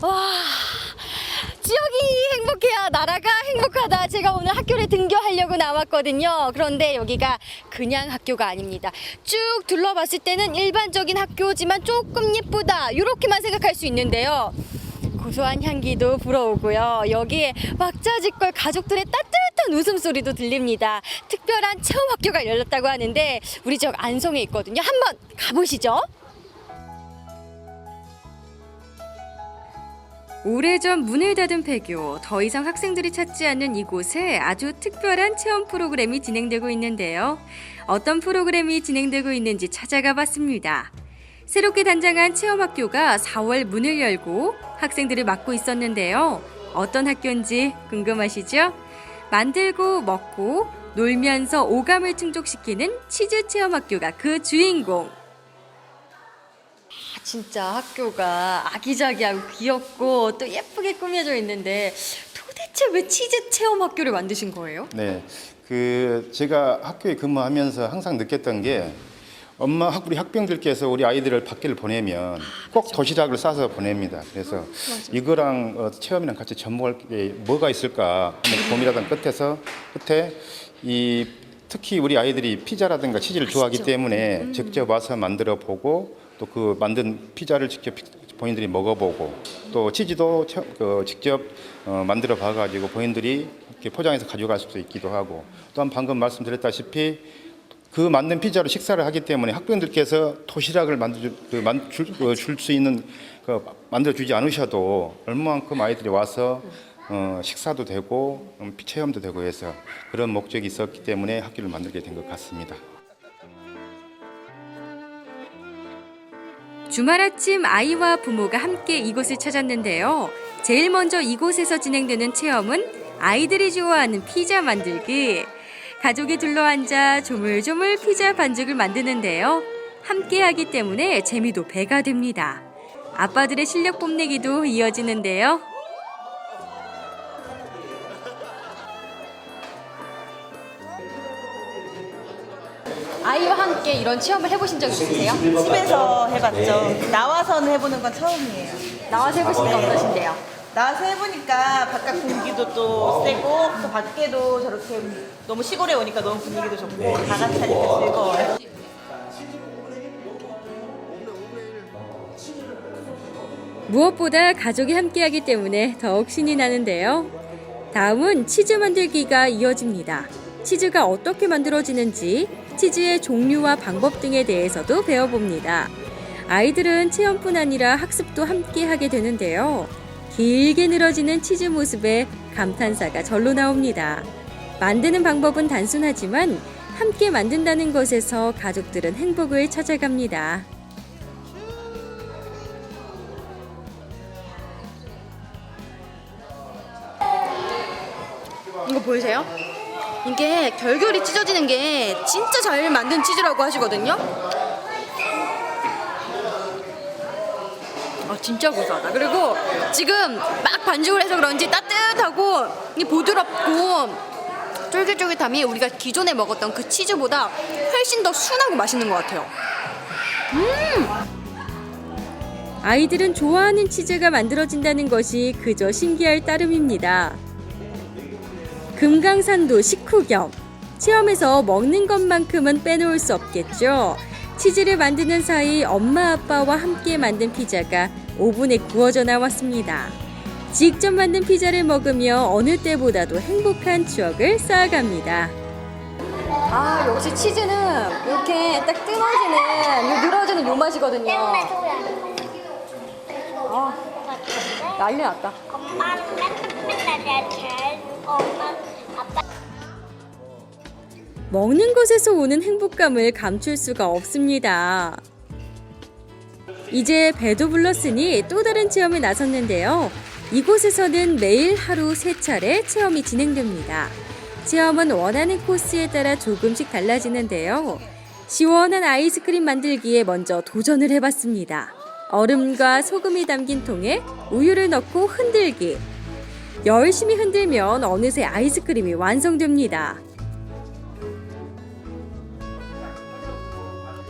와, 지역이 행복해야 나라가 행복하다. 제가 오늘 학교를 등교하려고 나왔거든요. 그런데 여기가 그냥 학교가 아닙니다. 쭉 둘러봤을 때는 일반적인 학교지만 조금 예쁘다. 이렇게만 생각할 수 있는데요. 고소한 향기도 불어오고요. 여기에 왁자지껄 가족들의 따뜻한 웃음소리도 들립니다. 특별한 체험 학교가 열렸다고 하는데 우리 지역 안성에 있거든요. 한번 가보시죠. 오래전 문을 닫은 폐교, 더 이상 학생들이 찾지 않는 이곳에 아주 특별한 체험 프로그램이 진행되고 있는데요. 어떤 프로그램이 진행되고 있는지 찾아가 봤습니다. 새롭게 단장한 체험학교가 4월 문을 열고 학생들을 맡고 있었는데요. 어떤 학교인지 궁금하시죠? 만들고 먹고 놀면서 오감을 충족시키는 치즈 체험학교가 그 주인공. 진짜 학교가 아기자기하고 귀엽고 또 예쁘게 꾸며져 있는데 도대체 왜 치즈 체험 학교를 만드신 거예요? 네, 그 제가 학교에 근무하면서 항상 느꼈던 게 엄마 학 우리 학병들께서 우리 아이들을 밖에를 보내면 꼭 도시락을 싸서 보냅니다. 그래서 이거랑 어, 체험이랑 같이 접목할 게 뭐가 있을까 고민하던 끝에서 끝에 이 특히 우리 아이들이 피자라든가 치즈를 좋아하기 때문에 직접 와서 만들어 보고 또 그 만든 피자를 직접 피- 본인들이 먹어보고 또 치즈도 처- 그 직접 어, 만들어 봐가지고 본인들이 이렇게 포장해서 가져갈 수도 있기도 하고 또한 방금 말씀드렸다시피 그 만든 피자로 식사를 하기 때문에 학부형들께서 도시락을 만들 그 줄수 있는 그 만들어 주지 않으셔도 얼마만큼 아이들이 와서 어, 식사도 되고 음, 체험도 되고 해서 그런 목적이 있었기 때문에 학교를 만들게 된 것 같습니다. 주말 아침 아이와 부모가 함께 이곳을 찾았는데요. 제일 먼저 이곳에서 진행되는 체험은 아이들이 좋아하는 피자 만들기. 가족이 둘러앉아 조물조물 피자 반죽을 만드는데요. 함께 하기 때문에 재미도 배가 됩니다. 아빠들의 실력 뽐내기도 이어지는데요. 아이와 함께 이런 체험을 해보신 적 있으세요? 집에서 해봤죠. 나와서는 해보는 건 처음이에요. 나와서 해보시니까 어떠신데요? 나와서 해보니까 바깥 공기도 또 세고 또 밖에도 저렇게 너무 시골에 오니까 너무 분위기도 좋고 다 같이 하니까 즐거워요. 무엇보다 가족이 함께하기 때문에 더욱 신이 나는데요. 다음은 치즈 만들기가 이어집니다. 치즈가 어떻게 만들어지는지, 치즈의 종류와 방법 등에 대해서도 배워봅니다. 아이들은 체험뿐 아니라 학습도 함께 하게 되는데요. 길게 늘어지는 치즈 모습에 감탄사가 절로 나옵니다. 만드는 방법은 단순하지만 함께 만든다는 것에서 가족들은 행복을 찾아갑니다. 이거 보이세요? 이게 결결이 찢어지는 게 진짜 잘 만든 치즈라고 하시거든요. 아 진짜 고소하다. 그리고 지금 막 반죽을 해서 그런지 따뜻하고 이 부드럽고 쫄깃쫄깃함이 우리가 기존에 먹었던 그 치즈보다 훨씬 더 순하고 맛있는 것 같아요. 아이들은 좋아하는 치즈가 만들어진다는 것이 그저 신기할 따름입니다. 금강산도 식후경. 체험에서 먹는 것만큼은 빼놓을 수 없겠죠. 치즈를 만드는 사이 엄마 아빠와 함께 만든 피자가 오븐에 구워져 나왔습니다. 직접 만든 피자를 먹으며 어느 때보다도 행복한 추억을 쌓아갑니다. 아 역시 치즈는 이렇게 딱 끊어지는 요 늘어지는 요 맛이거든요. 아 난리 났다. 엄마는 맨날 아빠 먹는 것에서 오는 행복감을 감출 수가 없습니다. 이제 배도 불렀으니 또 다른 체험에 나섰는데요. 이곳에서는 매일 하루 세 차례 체험이 진행됩니다. 체험은 원하는 코스에 따라 조금씩 달라지는데요. 시원한 아이스크림 만들기에 먼저 도전을 해봤습니다. 얼음과 소금이 담긴 통에 우유를 넣고 흔들기. 열심히 흔들면 어느새 아이스크림이 완성됩니다.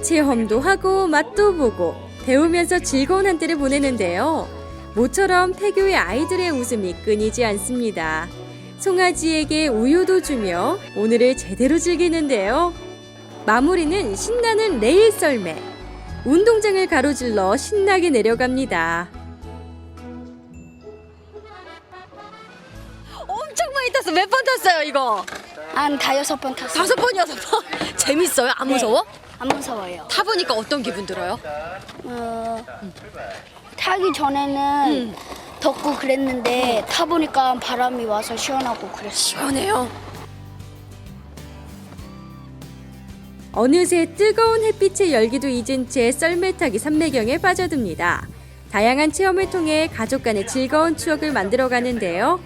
체험도 하고 맛도 보고 배우면서 즐거운 한때를 보내는데요. 모처럼 폐교의 아이들의 웃음이 끊이지 않습니다. 송아지에게 우유도 주며 오늘을 제대로 즐기는데요. 마무리는 신나는 레일 썰매. 운동장을 가로질러 신나게 내려갑니다. 엄청 많이 탔어. 몇 번 탔어요, 이거? 한 다여섯 번 탔어요. 다섯 번, 여섯 번. 재밌어요? 안 무서워? 안 무서워요. 타보니까 어떤 기분 들어요? 어, 타기 전에는 덥고 그랬는데 타보니까 바람이 와서 시원하고 그랬어요. 시원해요. 어느새 뜨거운 햇빛의 열기도 잊은 채 썰매 타기 삼매경에 빠져듭니다. 다양한 체험을 통해 가족 간의 즐거운 추억을 만들어 가는데요.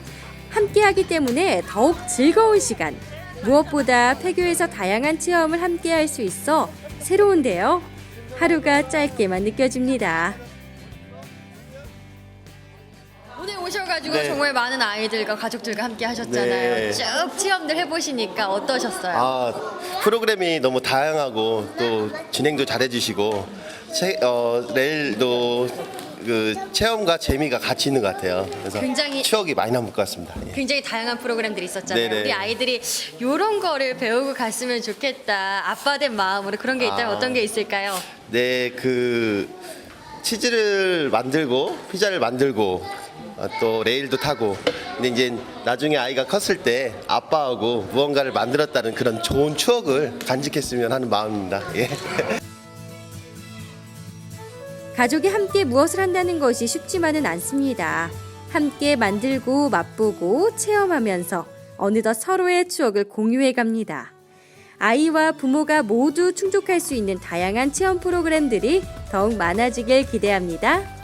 함께 하기 때문에 더욱 즐거운 시간. 무엇보다 폐교에서 다양한 체험을 함께 할 수 있어 새로운데요. 하루가 짧게만 느껴집니다. 오늘 오셔가지고 네. 정말 많은 아이들과 가족들과 함께 하셨잖아요. 네. 쭉 체험들 해보시니까 어떠셨어요? 아 프로그램이 너무 다양하고 또 진행도 잘해주시고 체, 어, 내일도 그 체험과 재미가 같이 있는 것 같아요. 그래서 굉장히- 추억이 많이 남을 것 같습니다. 예. 굉장히 다양한 프로그램들이 있었잖아요. 네네. 우리 아이들이 이런 거를 배우고 갔으면 좋겠다. 아빠 된 마음으로 그런 게 있다면 아. 어떤 게 있을까요? 네, 그 치즈를 만들고 피자를 만들고 어, 또 레일도 타고 근데 이제 나중에 아이가 컸을 때 아빠하고 무언가를 만들었다는 그런 좋은 추억을 간직했으면 하는 마음입니다. 예. 가족이 함께 무엇을 한다는 것이 쉽지만은 않습니다. 함께 만들고 맛보고 체험하면서 어느덧 서로의 추억을 공유해 갑니다. 아이와 부모가 모두 충족할 수 있는 다양한 체험 프로그램들이 더욱 많아지길 기대합니다.